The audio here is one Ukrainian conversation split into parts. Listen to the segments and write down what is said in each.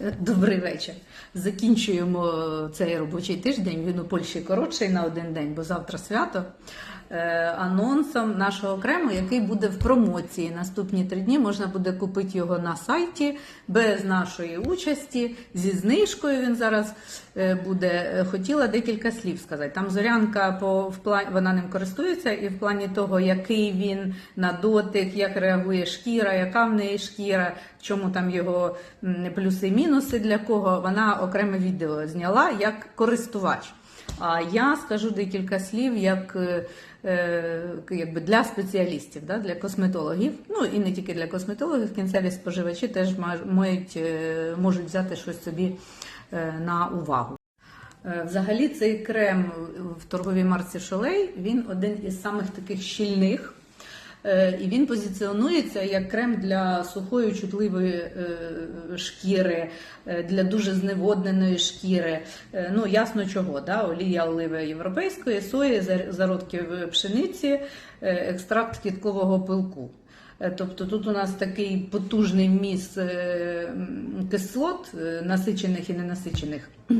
Добрий вечір. Закінчуємо цей робочий тиждень. Він у Польщі коротший на один день, бо завтра свято. Е, Анонсом нашого крему, який буде в промоції. Наступні три дні можна буде купити його на сайті без нашої участі. Зі знижкою він зараз е, буде. Е, Хотіла декілька слів сказати. Там зорянка по вона ним користується, і в плані того, який він на дотик, як реагує шкіра, яка в неї шкіра, чому там його плюси і мінуси для кого. Вона окреме відео зняла як користувач. А я скажу декілька слів як е, е, якби для спеціалістів, для косметологів. Ну і не тільки для косметологів, кінцеві споживачі теж мають, е, можуть взяти щось собі на увагу. Взагалі, цей крем в торговій марці Шолей він один із самих таких щільних. Е, І він позиціонується як крем для сухої чутливої е, шкіри, е, для дуже зневодненої шкіри. Ну, ясно чого, да? олія оливи європейської, сої, зар- зародків пшениці, екстракт кіткового пилку. Тобто тут у нас такий потужний вміст е, кислот, насичених і ненасичених.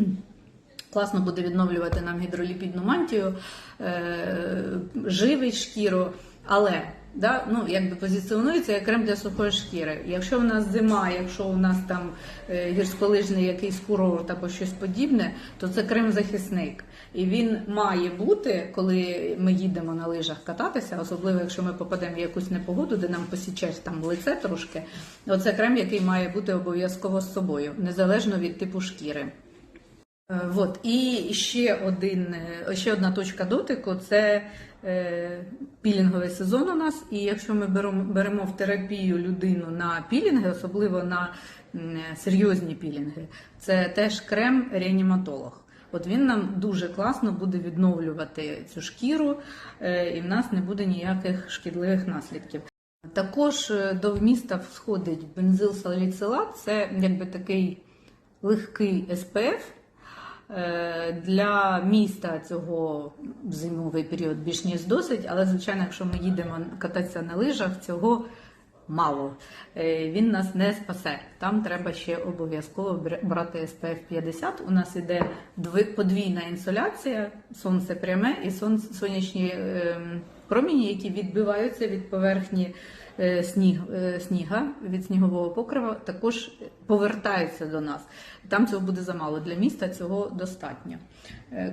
Класно буде відновлювати нам гідроліпідну мантію, живить шкіру, але да, ну, якби позиціонується як крем для сухої шкіри. Якщо у нас зима, якщо у нас там е, гірськолижний якийсь курорт або щось подібне, то це крем захисник. І він має бути, коли ми їдемо на лижах кататися, особливо якщо ми попадемо в якусь непогоду, де нам посіче там лице трошки. Оце крем, який має бути обов'язково з собою, незалежно від типу шкіри. Е, Вот. І ще, один, е, ще одна точка дотику це е, пілінговий сезон у нас. І якщо ми беремо, беремо в терапію людину на пілінги, особливо на серйозні пілінги, це теж крем реаніматолог. От він нам дуже класно буде відновлювати цю шкіру, і в нас не буде ніяких шкідливих наслідків. Також до вміста входить бензилсаліцилат, це якби такий легкий СПФ. Е, Для міста цього зимовий період більш ніж досить, але звичайно, якщо ми їдемо кататися на лижах, цього мало. Е, Він нас не спасе. Там треба ще обов'язково бр- брати SPF 50. У нас іде подвійна інсоляція, сонце пряме і сон- сонячні ем, проміні, які відбиваються від поверхні е, сніг, е, сніга, від снігового покрива, також повертаються до нас. Там цього буде замало. Для міста цього достатньо.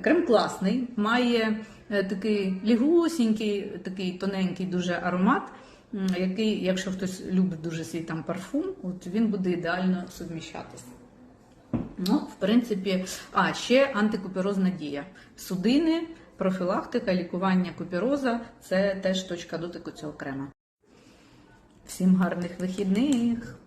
Крем класний, має такий лігусінький, такий тоненький дуже аромат, який, якщо хтось любить дуже свій там парфум, от він буде ідеально суміщатися. Ну, в принципі, а ще антикуперозна дія. Судини, профілактика, лікування купероза це теж точка дотику цього крема. Всім гарних вихідних!